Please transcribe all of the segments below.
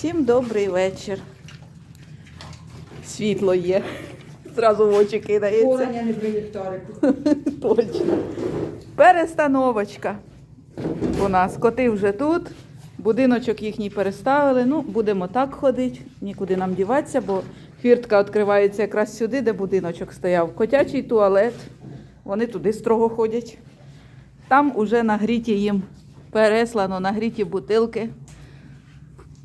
Всім добрий вечір. Світло є. Зразу в очі кидається. Полення не при ліхтарику. Точно. Перестановочка. У нас коти вже тут. Будиночок їхній переставили. Ну, будемо так ходити, нікуди нам діватися, бо фіртка відкривається якраз сюди, де будиночок стояв. Котячий туалет. Вони туди строго ходять. Там уже нагріті їм переслано, нагріті бутилки.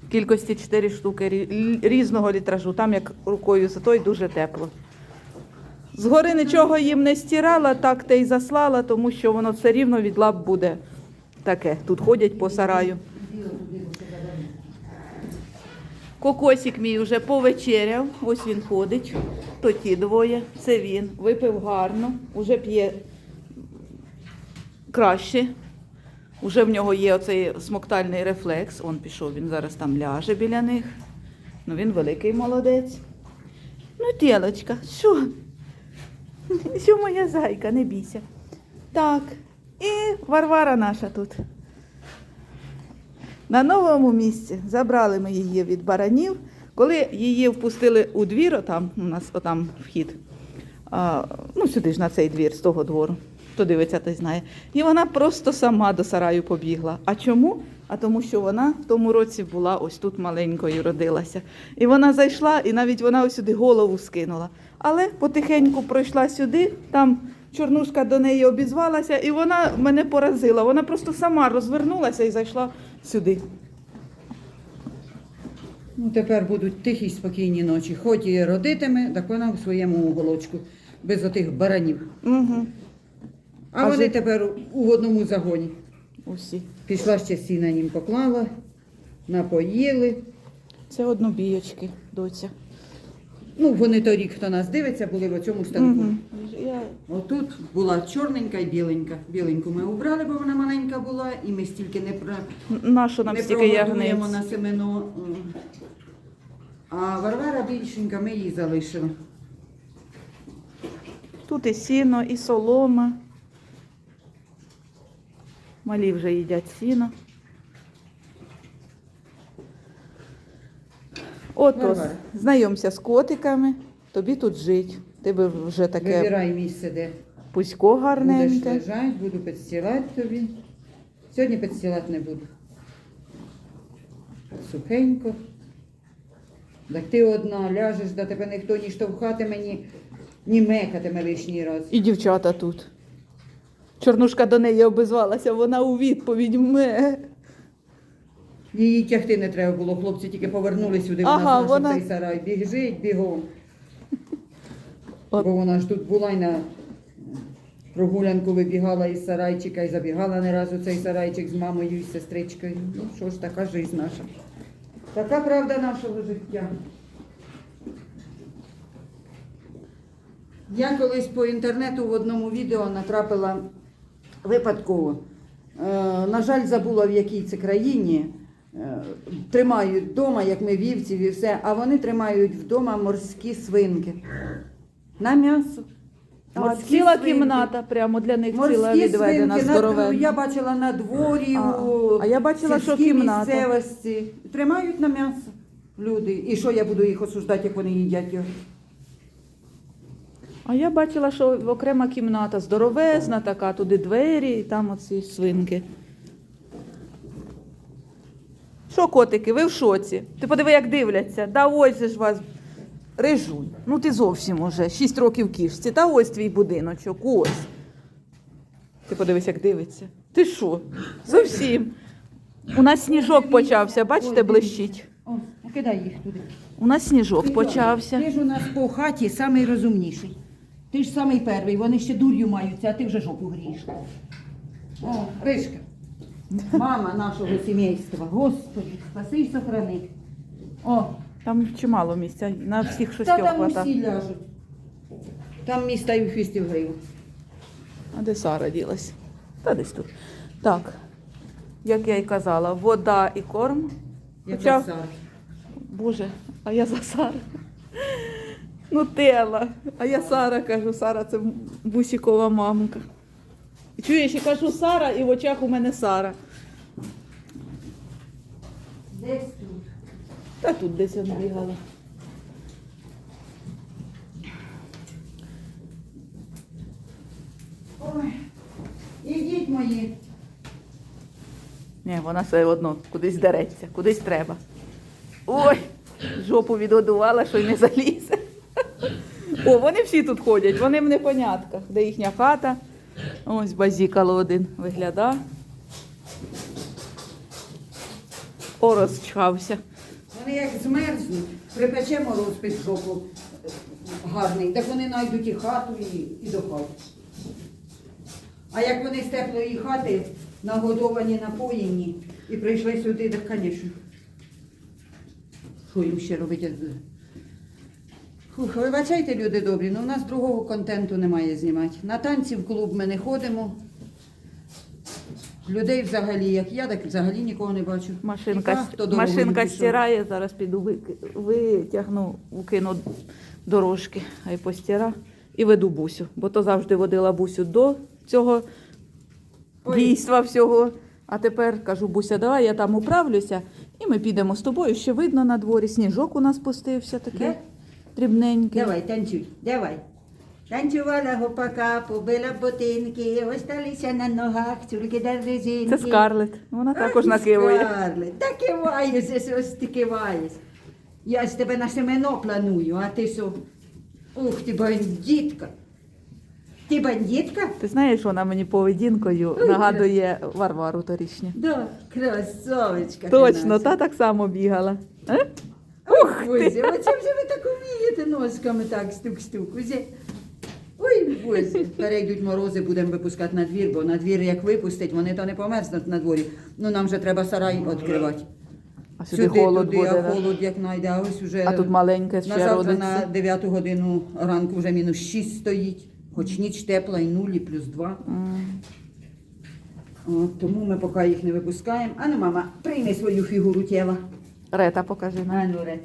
В кількості 4 штуки різного літражу. Там як рукою зато й дуже тепло. Згори нічого їм не стирала, так те й заслала, тому що воно все рівно від лап буде таке. Тут ходять по сараю. Кокосик мій вже повечеряв, ось він ходить. То ті двоє, це він. Випив гарно, уже п'є краще. Уже в нього є оцей смоктальний рефлекс. Он пішов, він зараз там ляже біля них. Ну він великий молодець. Ну, тілочка, що? Що моя зайка, не бійся. Так, і Варвара наша тут. На новому місці забрали ми її від баранів. Коли її впустили у двір, отам у нас отам вхід, а, ну сюди ж на цей двір, з того двору, хто дивиться, той знає. І вона просто сама до сараю побігла. А чому? А тому, що вона в тому році була ось тут маленькою, родилася. І вона зайшла, і навіть вона ось сюди голову скинула. Але потихеньку пройшла сюди, там чорнушка до неї обізвалася, і вона мене поразила. Вона просто сама розвернулася і зайшла сюди. Ну, тепер будуть тихі, спокійні ночі. Хоч і родитиме, так вона в своєму уголочку, без отих баранів. Угу. А, А вони жи- тепер у одному загоні. Усі. Пішла ще сіна їм поклала, напоїли. Це однобійочки, доця. Ну, вони торік, хто нас дивиться, були в цьому станку. Угу. Я... Отут була чорненька і біленька. Біленьку ми убрали, бо вона маленька була, і ми стільки не про Нащо нам не стільки прогодуємо на семено. А Варвара більшенька, ми її залишили. Тут і сіно, і солома. Малі вже їдять сіно. Ото, Варвара. знайомся з котиками, тобі тут жить. Тебе вже таке Вибирай місце, де пусько будеш гарненьке. лежати, буду підстілати тобі. Сьогодні підстілати не буду. Сухенько. Так ти одна ляжеш, да тебе ніхто ні штовхатиме, ні, ні мекатиме лишній раз. І дівчата тут. Чорнушка до неї обізвалася, вона у відповідь ме. Її тягти не треба було, хлопці тільки повернули сюди, вона Ага, знала, вона- в цей сарай. Біжить бігом. От. Бо вона ж тут була й на прогулянку вибігала із сарайчика і забігала не раз у цей сарайчик з мамою і сестричкою. Ну що ж, така жизнь наша. Така правда нашого життя. Я колись по інтернету в одному відео натрапила випадково. Е, на жаль, забула в якій це країні. Е, тримають вдома, як ми вівців і все, а вони тримають вдома морські свинки. На м'ясо. А, ціла свинки. кімната прямо для них ціла відведена свинки, на, здоровенна. я бачила на дворі, А, у а я бачила, що сільській кімната. місцевості. Тримають на м'ясо люди. І що я буду їх осуждати, як вони їдять його? А я бачила, що окрема кімната здоровезна така, туди двері і там оці свинки. Що, котики, ви в шоці? Ти подиви, як дивляться. Да ось же ж вас рижунь. Ну ти зовсім уже 6 років кішці. Та ось твій будиночок, ось. Ти подивись, як дивиться. Ти що? Зовсім. У нас сніжок почався, бачите, блищить. О, кидай їх туди. У нас сніжок почався. Ти ж у нас по хаті самий розумніший. Ти ж самий перший, вони ще дур'ю маються, а ти вже жопу грієш. О, Ришка, мама нашого сімейства. Господи, спаси й сохрани. О, Там чимало місця, на всіх та шостьох там хвата. усі ляжуть. Там міста і в хвісті в гриву. А де Сара ділась? Та десь тут. Так, як я й казала, вода і корм. Як Хоча, Сара. Боже, а я за Сару. Нутелла. А я Сара кажу, Сара це бусікова мамка. Чуєш, я кажу Сара, і в очах у мене Сара. Десь тут. Та тут десь вона бігала. Ой, ідіть мої. Ні, вона все одно кудись дереться, кудись треба. Ой, жопу відгодувала, що й не залізе. О, вони всі тут ходять, вони в непонятках, де їхня хата. Ось базікало один виглядає. О, розчався. Вони як змерзнуть, припече мороз під гарний, так вони знайдуть і хату, і, і до хати. А як вони з теплої хати нагодовані, напоєні і прийшли сюди, так, звісно. Що їм ще робити? Фух, вибачайте, люди добрі, ну у нас другого контенту немає знімати. На танці в клуб ми не ходимо. Людей взагалі, як я, так взагалі нікого не бачу. Машинка, хто машинка стирає, зараз піду вики- витягну, укину дорожки, а й постира і веду бусю. Бо то завжди водила бусю до цього Ой. дійства всього. А тепер кажу, Буся, давай я там управлюся, і ми підемо з тобою. Ще видно на дворі. Сніжок у нас пустився такий Де? Дрібненький. Давай, танцюй, давай. Танцювала гопака, побила ботинки, осталися на ногах, тюльки до резинки. Це скарлет. Вона також і накивує. Скарлет, Та киваєшся, ось ти киваєш. Я з тебе на семено планую, а ти що? Ух ти, бандитка. Ти бандитка? Ти знаєш, вона мені поведінкою Ой, нагадує Варвару торічню. Да, красавичка. Точно, та так само бігала. Е? Ух Боже, оце вже ви так вмієте носками так стук-стук. Ой, Боже, перейдуть морози, будемо випускати на двір, бо на двір як випустить, вони то не померзнуть на дворі. Ну нам вже треба сарай відкривати. А сюди, холод туди, буде. а холод як найде, а ось уже А тут маленьке на завтра родиться. на 9 годину ранку вже мінус 6 стоїть, хоч ніч тепла і нулі, плюс 2. М. От, тому ми поки їх не випускаємо. А ну, мама, прийми свою фігуру тіла. Рета покажи нам. А ну, Ред,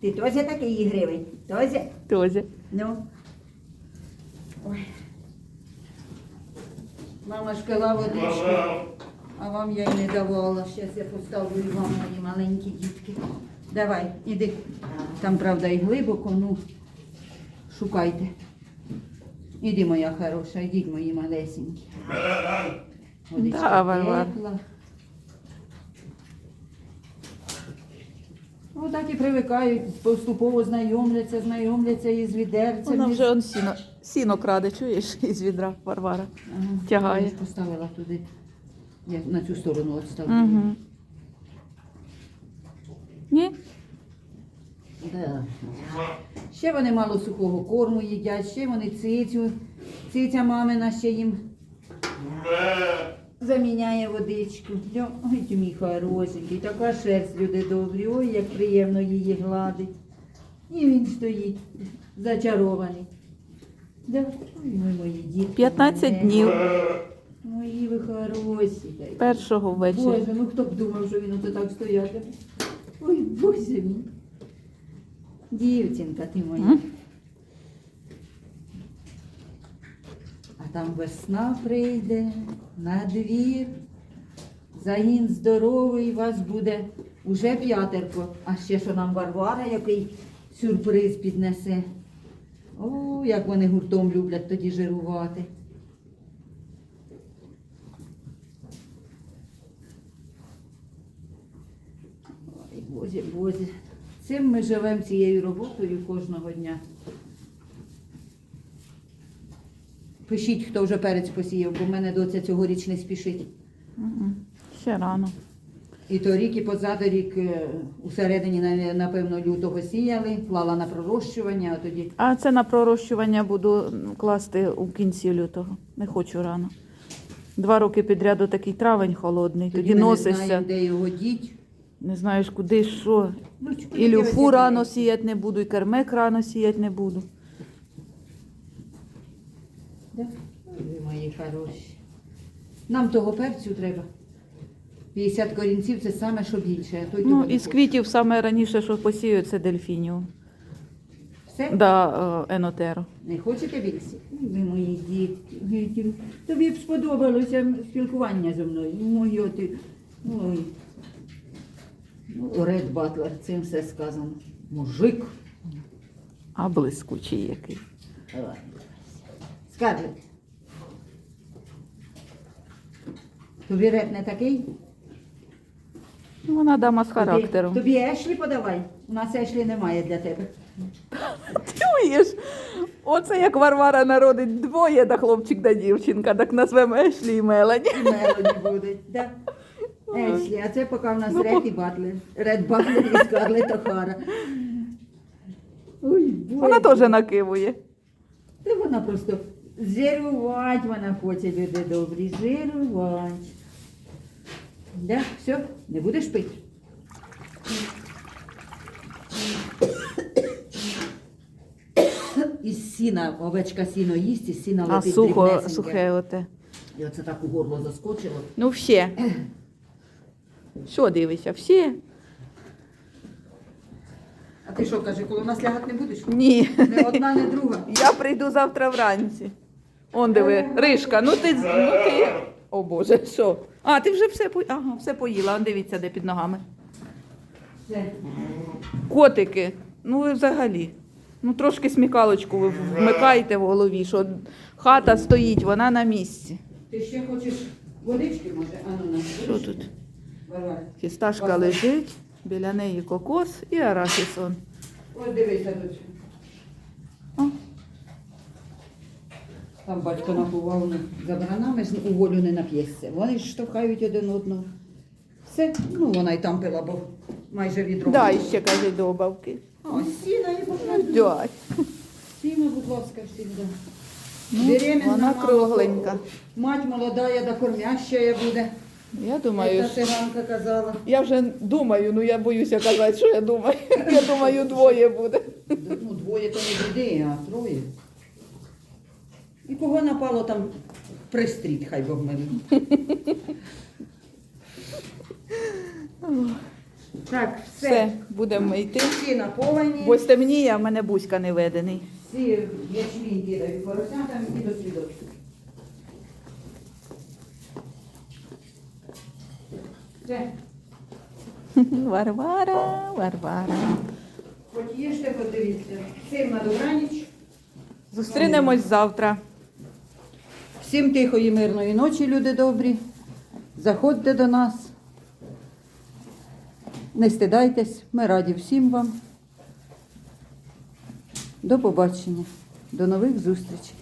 ти теж такий ігривий? Теж? Тозі. Ну. Ой. Мама ж пила водичку, а вам я й не давала. Щас я поставлю і вам мої маленькі дітки. Давай, іди. Там, правда, і глибоко, ну шукайте. Іди, моя хороша, ідіть, мої малесенькі. Водичка Да, Тепла. Отак і привикають, поступово знайомляться, знайомляться із відерцем. Вона вже он сіно, сіно краде, чуєш, із відра Варвара. Ага, тягає. я ж поставила туди. Я на цю сторону відставила. Угу. Ні? Да. Ще вони мало сухого корму їдять, ще вони цицю. Циця мамина ще їм заміняє водичку. Ой, мій хорошенький, така шерсть, люди добрі, ой, як приємно її гладить. І він стоїть зачарований. Да. Ой, ви мої дітки. 15 мене. днів. Мої ви хороші. Першого ввечері. Боже, ну хто б думав, що він оце так стоятиме. Ой, Боже мій. Дівчинка ти моя. М? А там весна прийде на двір. Загін здоровий вас буде уже п'ятерко. А ще що нам Варвара який сюрприз піднесе. О, як вони гуртом люблять тоді жирувати. Ой, Боже, Боже. Цим ми живемо цією роботою кожного дня. Пишіть, хто вже перець посіяв, бо в мене доця цьогоріч не спішить. Ще рано. І торік, і позаторік е, у середині, на- напевно, лютого сіяли, клала на пророщування, а тоді А це на пророщування буду класти у кінці лютого. Не хочу рано. Два роки підряду такий травень холодний, тоді, ми не носишся, знаємо, де його діть. не знаєш куди, що. Ну, чи куди І люфу рано сіяти не буду, і кермек рано сіяти не буду. Да? Ви мої хороші. Нам того перцю треба. 50 корінців це саме, що більше. А то й Ну, не із хочу. квітів саме раніше, що посію, це дельфініум. Все? Да, е, Енотеро. Не хочете більше? Ви мої дітки. дітки. Тобі б сподобалося спілкування зі мною. Моє ти. Ой. Ну, Ред Батлер, цим все сказано. Мужик. А блискучий який. Давай. Скарлет. Тобі ред не такий? Вона дама з характером. тобі Ешлі подавай. У нас Ешлі немає для тебе. Чуєш? Оце як Варвара народить двоє, да хлопчик да дівчинка, так назвемо Ешлі і Мелані. І Мелоні буде. Да. Ешлі, а це поки в нас Ну, Ред і Батлер. Ред Батлер і Скарлет Охара. Ой, Боже. Вона теж накивує. Та вона просто зірвати вона хоче, люди добрі, зірвати. Да, все, не будеш пити? Із сіна, овечка сіно їсть, із сіна А летить сухо, дрібнесеньке. сухе оте. І оце так у горло заскочило. Ну, все. Що дивишся? Всі? А ти що, каже, коли у нас лягати не будеш? Ні. Не одна, не друга. Я прийду завтра вранці. Он диви, Ришка, ну ти, ну ти. О Боже, що? А, ти вже все по... ага, все поїла. Он дивіться, де під ногами. Котики, ну ви взагалі. Ну трошки смікалочку ви вмикаєте в голові, що хата стоїть, вона на місці. Ти ще хочеш водички, може? А ну на. Що тут? Фісташка лежить, біля неї кокос і арахіс. он. Ось дивися тут. Там батько наховав них за баранами, у волю не нап'єшся. Вони ж штовхають один одного. Все, ну вона й там пила, бо майже відро. Да, і ще каже добавки. О, сіна і ласка. Сіна, будь ласка, всегда. Ну, Беременна вона мама, кругленька. Мать молода, я да кормящая буде. Я думаю, що- циганка казала. я вже думаю, ну я боюся казати, що я думаю. Я думаю, двоє буде. Ну, двоє то не біди, а троє. І кого напало там пристріт, хай Бог милує. Так, все. Все, будемо йти. Всі наповані, Бо стемніє, а в мене бузька не ведений. всі ячмінь кидають поросятам і до слідочку. Все. Варвара, Варвара. Хоч їжте, подивіться. Всім на добраніч. Зустрінемось завтра. Всім тихої, мирної ночі, люди добрі. Заходьте до нас. Не стидайтесь, ми раді всім вам. До побачення, до нових зустрічей.